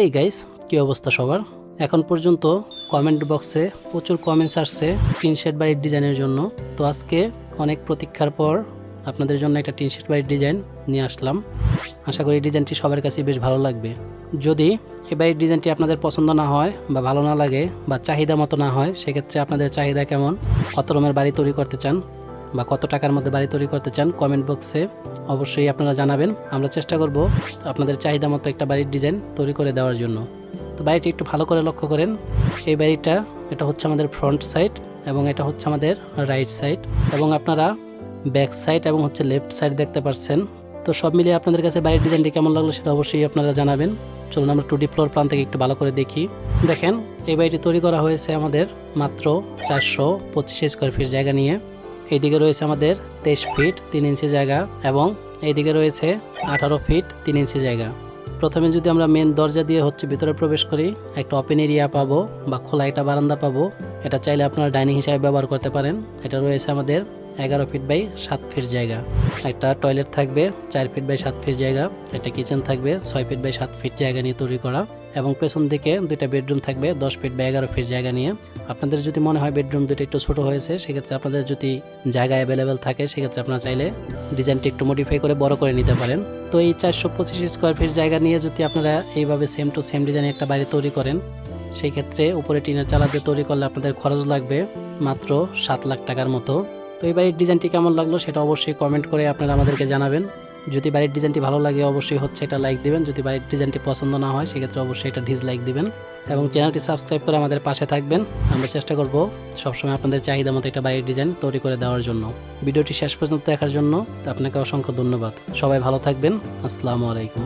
এই গাইস কী অবস্থা সবার? এখন পর্যন্ত কমেন্ট বক্সে প্রচুর কমেন্টস আসছে টিন শেড বাড়ির ডিজাইনের জন্য। তো আজকে অনেক প্রতীক্ষার পর আপনাদের জন্য একটা টিন শেড বাড়ির ডিজাইন নিয়ে আসলাম। আশা করি ডিজাইনটি সবার কাছে বেশ ভালো লাগবে। যদি এই বাড়ির ডিজাইনটি আপনাদের পছন্দ না হয় বা ভালো না লাগে বা চাহিদা মতো না হয়, সেক্ষেত্রে আপনাদের চাহিদা কেমন? কত রুমের বাড়ি তৈরি করতে চান? বা কত টাকার মধ্যে বাড়ি তৈরি করতে চান কমেন্ট বক্সে অবশ্যই আপনারা জানাবেন। আমরা চেষ্টা করব আপনাদের চাহিদা মতো একটা বাড়ির ডিজাইন তৈরি করে দেওয়ার জন্য। তো বাড়িটি একটু ভালো করে লক্ষ্য করেন। এই বাড়িটা, এটা হচ্ছে আমাদের ফ্রন্ট সাইড এবং এটা হচ্ছে আমাদের রাইট সাইড এবং আপনারা ব্যাক সাইড এবং হচ্ছে লেফট সাইড দেখতে পাচ্ছেন। তো সব মিলিয়ে আপনাদের কাছে বাড়ির ডিজাইনটি কেমন লাগল সেটা অবশ্যই আপনারা জানাবেন। চলুন আমরা টু ডি ফ্লোর প্ল্যান থেকে একটু ভালো করে দেখি। দেখেন, এই বাড়িটি তৈরি করা হয়েছে আমাদের মাত্র চারশো পঁচিশ স্কোয়ার ফিট জায়গা নিয়ে। এইদিকে রয়েছে আমাদের তেইশ ফিট তিন ইঞ্চি জায়গা এবং এইদিকে রয়েছে আঠারো ফিট তিন ইঞ্চি জায়গা। প্রথমে যদি আমরা মেন দরজা দিয়ে হচ্ছে ভিতরে প্রবেশ করি, একটা ওপেন এরিয়া পাবো বা খোলা একটা বারান্দা পাবো, এটা চাইলে আপনারা ডাইনিং হিসাবে ব্যবহার করতে পারেন। এটা রয়েছে আমাদের এগারো ফিট বাই সাত ফিট জায়গা। একটা টয়লেট থাকবে, চার ফিট বাই সাত ফিট জায়গা, একটা কিচেন থাকবে, ছয় ফিট বাই সাত ফিট জায়গা নিয়ে তৈরি করা। এবং পেছন দিকে দুইটা বেডরুম থাকবে, দশ ফিট বা এগারো ফিট জায়গা নিয়ে। আপনাদের যদি মনে হয় বেডরুম দুটো একটু ছোট হয়েছে, সেক্ষেত্রে আপনাদের যদি জায়গা অ্যাভেলেবেল থাকে, সেক্ষেত্রে আপনারা চাইলে ডিজাইনটি একটু মডিফাই করে বড় করে নিতে পারেন। তো এই চারশো পঁচিশ স্কোয়ার ফিট জায়গা নিয়ে যদি আপনারা এইভাবে সেম টু সেম ডিজাইন একটা বাড়ি তৈরি করেন সেই ক্ষেত্রে উপরে টিনের চালা দিয়ে তৈরি করলে আপনাদের খরচ লাগবে মাত্র সাত লাখ টাকার মতো। তো এই বাড়ির ডিজাইনটি কেমন লাগল সেটা অবশ্যই কমেন্ট করে আপনারা আমাদেরকে জানাবেন। যদি বাড়ির ডিজাইনটি ভালো লাগে, অবশ্যই হচ্ছে এটা লাইক দিবেন। যদি বাড়ির ডিজাইনটি পছন্দ না হয়, সেক্ষেত্রে অবশ্যই এটা ডিসলাইক দেবেন। এবং চ্যানেলটি সাবস্ক্রাইব করে আমাদের পাশে থাকবেন। আমরা চেষ্টা করব সবসময় আপনাদের চাহিদা মতো একটা বাড়ির ডিজাইন তৈরি করে দেওয়ার জন্য। ভিডিওটি শেষ পর্যন্ত দেখার জন্য আপনাকে অসংখ্য ধন্যবাদ। সবাই ভালো থাকবেন। আসসালামু আলাইকুম।